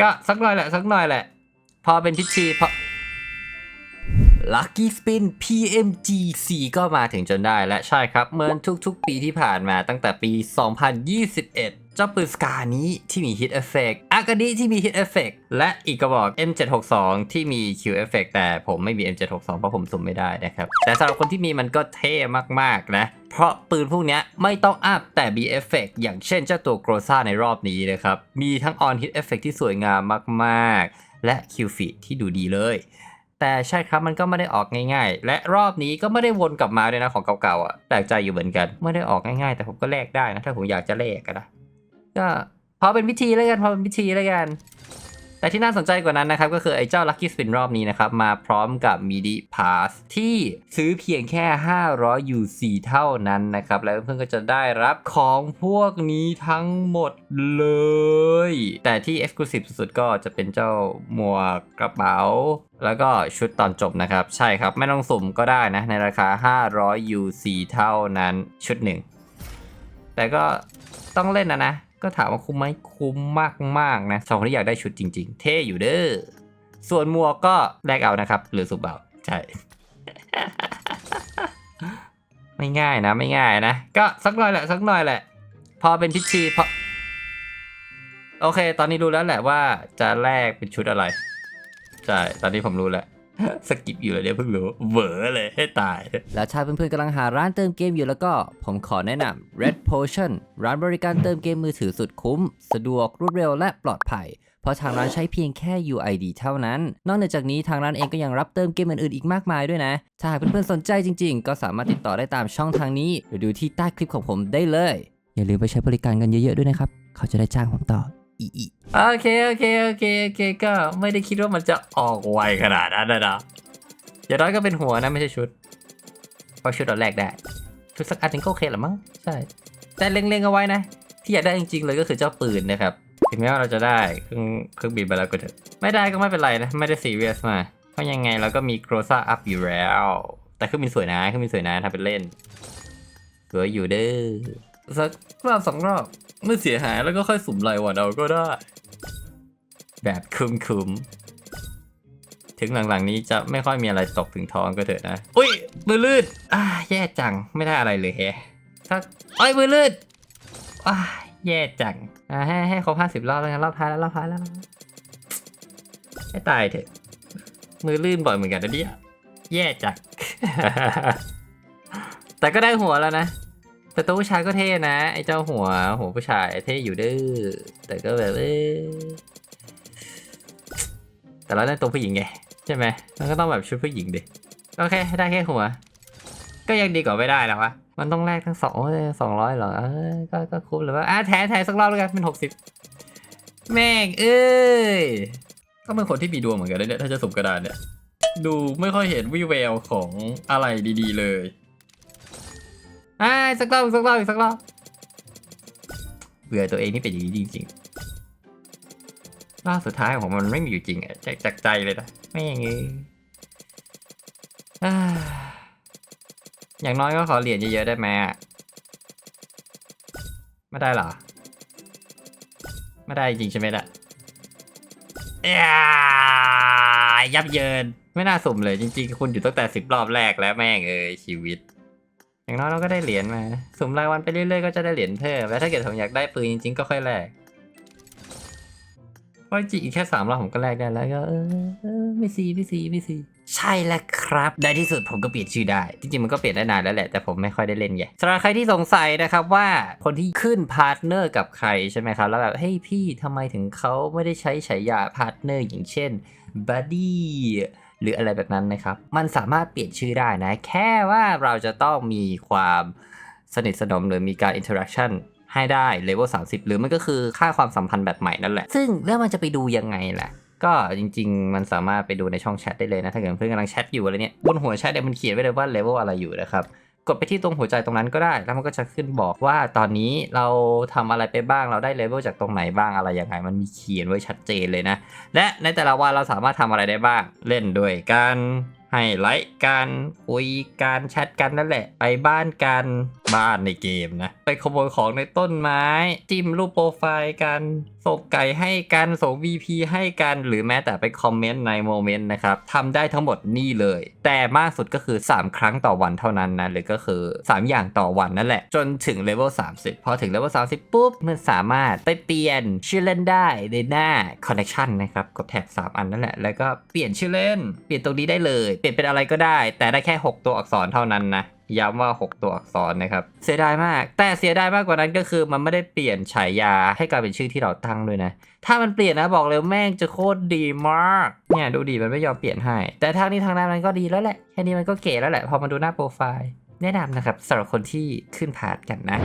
ก็สักหน่อยแหละสักหน่อยแหละ พอเป็นพิชชีพอ Lucky Spin PMG 4ก็มาถึงจนได้และใช่ครับเหมือนทุกๆ ปีที่ผ่านมาตั้งแต่ปี 2021เจ้าปืนสกานี้ที่มี Hit Effect อากาดิที่มี Hit Effect และอีกกระบอก M762 ที่มี Q Effect แต่ผมไม่มี M762 เพราะผมสุ่มไม่ได้นะครับ แต่สำหรับคนที่มีมันก็เท่มากๆนะ เพราะปืนพวกเนี้ยไม่ต้องอัพแต่มี Effect อย่างเช่นเจ้าตัว g r o z a ในรอบนี้นะครับ มีทั้ง On Hit Effect ที่สวยงามมากๆ และ Q Feed ที่ดูดีเลย แต่ใช่ครับมันก็ไม่ได้ออกง่าย ๆ และรอบนี้ก็ไม่ได้วนกลับมาเลยนะของเก่าๆอะแปลกใจอยู่เหมือนกัน ไม่ได้ออกง่ายๆ แต่ผมก็แลกได้นะถ้าผมอยากจะแลกก็นะก็พอเป็นพิธีแล้วกันพอเป็นพิธีแล้วกัน แต่ที่น่าสนใจกว่านั้นนะครับก็คือไอ้เจ้า Lucky Spin รอบนี้นะครับ มาพร้อมกับ MIDI Pass ที่ซื้อเพียงแค่ 500 UC เท่านั้นนะครับ แล้วเพื่อนก็จะได้รับของพวกนี้ทั้งหมดเลย แต่ที่ Exclusive สุดๆก็จะเป็นเจ้าหมวกกระเป๋า แล้วก็ชุดตอนจบนะครับ ใช่ครับไม่ต้องสุ่มก็ได้นะ ในราคา 500 UC เท่านั้นชุดหนึ่งแต่ก็ต้องเล่นนะนะ ก็ถามว่าคุ้มไหมคุ้มมากๆนะสองคนที่อยากได้ชุดจริง ๆ เท่อยู่เด้อส่วนหมวก็แลกเอานะครับ หรือสุบเอาใช่ ไม่ง่ายนะ ไม่ง่ายนะ ก็สักหน่อยแหละ สักหน่อยแหละ พอเป็นพิธีพอโอเค ตอนนี้รู้แล้วแหละว่าจะแลกเป็นชุดอะไร ใช่ ตอนนี้ผมรู้แล้ว สกิปอยู่เลยเนี่ยเพิ่งรู้เหวอเลยให้ตาย แล้วถ้าเพื่อนๆกำลังหาร้านเติมเกมอยู่แล้วก็ ผมขอแนะนำ Red Potion ร้านบริการเติมเกมมือถือสุดคุ้ม สะดวกรวดเร็วและปลอดภัย เพราะทางร้านใช้เพียงแค่ UID เท่านั้น นอกจากนี้ทางร้านเองก็ยังรับเติมเกมอื่นๆอีกมากมายด้วยนะ ถ้าหากเพื่อนๆสนใจจริง ๆ ก็สามารถติดต่อได้ตามช่องทางนี้ หรือดูที่ใต้คลิปของผมได้เลย อย่าลืมไปใช้บริการกันเยอะๆด้วยนะครับ เขาจะได้จ้างผมต่อ อีอีโอเคโอเคโอเคโอเคก็ไม่ได้คิดว่ามันจะออกไวขนาดนั้นนะนะอย่างน้อยก็เป็นหัวนะไม่ใช่ชุดเพราะชุดเราแรกได้ ชุดสักอันหนึงก็โอเคแหละมั้งใช่แต่เล็งๆเอาไว้นะ ที่อยากได้จริงๆเลยก็คือเจ้าปืนนะครับถึงแม้ว่าเราจะได้เครื่องเครื่องบินไปแล้วก็เถอะไม่ได้ก็ไม่เป็นไรนะ ไม่ได้ซีเรียสมากเพราะยังไงเราก็มีโกรซ a อัพอยู่แล้ว แต่เครื่องบินสวยนะเครื่องบินสวยนะทำเป็นเล่นสวยอยู่เด้อสักรอบสองรอบ ไม่เสียหายแล้วก็ค่อยสุ่มรายวันเอาก็ได้ แบบคุ้มๆถึงหลังๆนี้จะไม่ค่อยมีอะไรตกถึงท้องก็เถอะนะ อุ้ยมือลื่นอ่าแย่จังไม่ได้อะไรเลยแฮะสักอ้อยมือลื่นอ่าแย่จังอ่าให้ให้ครบห้าสิบรอบแล้วกันรอบท้ายแล้วรอบท้ายแล้วให้ตายเถอะ มือลื่นบ่อยเหมือนกันนะเนี่ยแย่จังแต่ก็ได้หัวแล้วนะ แต่ตัวผู้ชายก็เท่นะ ไอ้เจ้าหัวหัวผู้ชายเท่อยู่เด้อแต่ก็แบบเออแต่เราได้ตัวผู้หญิงไงใช่ไหมมันก็ต้องแบบชุดผู้หญิงดิโอเคได้แค่หัว ก็ยังดีกว่าไม่ได้แล้ววะมันต้องแลกทั้งสองสองร้อยหรอเออก็ก็คุ้มหรือว่าอะแถแถสักรอบแล้วกันเป็นหกสิบแม่งเอ้ยก็เป็นคนที่มีดวงเหมือนกันเนี่ยถ้าจะสุ่มกระดานเนี่ย ดูไม่ค่อยเห็นวิแววของอะไรดี ๆ เลย อ่าสักรอบสักรอบอีกสักรอบเบื่อตัวเองนี่เป็นอย่างนี้จริงๆรอบสุดท้ายของมันไม่มีอยู่จริงอะจากจกใจเลยนะไม่อย่างงี้อย่างน้อยก็ขอเหรียญเยอะๆได้ไหมอะไม่ได้หรอ ไม่ได้จริงใช่ไหมล่ะยับเยิน ไม่น่าสุ่มเลยจริงๆ คุณอยู่ตั้งแต่สิบรอบแรกแล้วแม่งเอ้ยชีวิต อย่างน้อยเราก็ได้เหรียญมาสุ่มรายวันไปเรื่อยๆก็จะได้เหรียญเพิ่มแล้วถ้าเกิดผมอยากได้ปืนจริงๆก็ค่อยแลกเพราะจริงๆอีกแค่สามรอบผมก็แลกได้แล้วก็เออไม่ซีไม่ซีไม่ซีใช่แล้วครับได้ที่สุดผมก็เปลี่ยนชื่อได้ จริงๆมันก็เปลี่ยนได้นานแล้วแหละแต่ผมไม่ค่อยได้เล่นไงสำหรับใครที่สงสัยนะครับว่าคนที่ขึ้นพาร์ทเนอร์กับใครใช่ไหมครับ แล้วแบบเฮ้ยพี่ทำไมถึงเขาไม่ได้ใช้ฉายาพาร์ทเนอร์อย่างเช่นบัดดี้ หรืออะไรแบบนั้นนะครับ มันสามารถเปลี่ยนชื่อได้นะ แค่ว่าเราจะต้องมีความสนิทสนมหรือมีการอินเทอร์แอคชั่นให้ได้เลเวล30 หรือมันก็คือค่าความสัมพันธ์แบบใหม่นั่นแหละ ซึ่งแล้วมันจะไปดูยังไงแหละก็จริง ๆ มันสามารถไปดูในช่องแชทได้เลยนะ ถ้าเกิดเพื่อนกำลังแชทอยู่อะไรเนี่ยบนหัวแชทเนี่ยมันเขียนไว้เลยว่าเลเวลอะไรอยู่นะครับ ดไปที่ตรงหัวใจตรงนั้นก็ได้ แล้วมันก็จะขึ้นบอกว่าตอนนี้เราทำอะไรไปบ้างเราได้เลเวลจากตรงไหนบ้างอะไรยังไงมันมีเขียนไว้ชัดเจนเลยนะ และในแต่ละวันเราสามารถทำอะไรได้บ้างเล่นด้วยกัน ให้ไลค์กันคุยกันแชทกันนั่นแหละ ไปบ้านกันบ้านในเกมนะ ไปขโมยของในต้นไม้ จิ้มรูปโปรไฟล์กันส่งไก่ให้กันส่ง VP ให้กัน หรือแม้แต่ไปคอมเมนต์ในโมเมนต์นะครับทำได้ทั้งหมดนี่เลย แต่มากสุดก็คือ 3 ครั้งต่อวันเท่านั้นนะหรือก็คือ 3 อย่างต่อวันนั่นแหละ จนถึงเลเวล30 พอถึงเลเวล30 ปุ๊บ มันสามารถไปเปลี่ยนชื่อเล่นได้ในหน้า Connection นะครับกดแท็บ3 อันนั่นแหละ แล้วก็เปลี่ยนชื่อเล่น เปลี่ยนตรงนี้ได้เลยเปลี่ยนเป็นอะไรก็ได้ แต่ได้แค่ 6 ตัวอักษรเท่านั้นนะย้ำว่า 6 ตัวอักษรนะครับ เสียดายมาก แต่เสียดายมากกว่านั้นก็คือมันไม่ได้เปลี่ยนฉายาให้กลายเป็นชื่อที่เราตั้งด้วยนะ ถ้ามันเปลี่ยนนะบอกเลยแม่งจะโคตรดีมาก เนี่ยดูดีมันไม่ยอมเปลี่ยนให้ แต่ทางนี้ทางนั้นมันก็ดีแล้วแหละ แค่นี้มันก็เก๋แล้วแหละ พอมาดูหน้าโปรไฟล์ แนะนำนะครับสำหรับคนที่ขึ้นพาร์ทกันนะ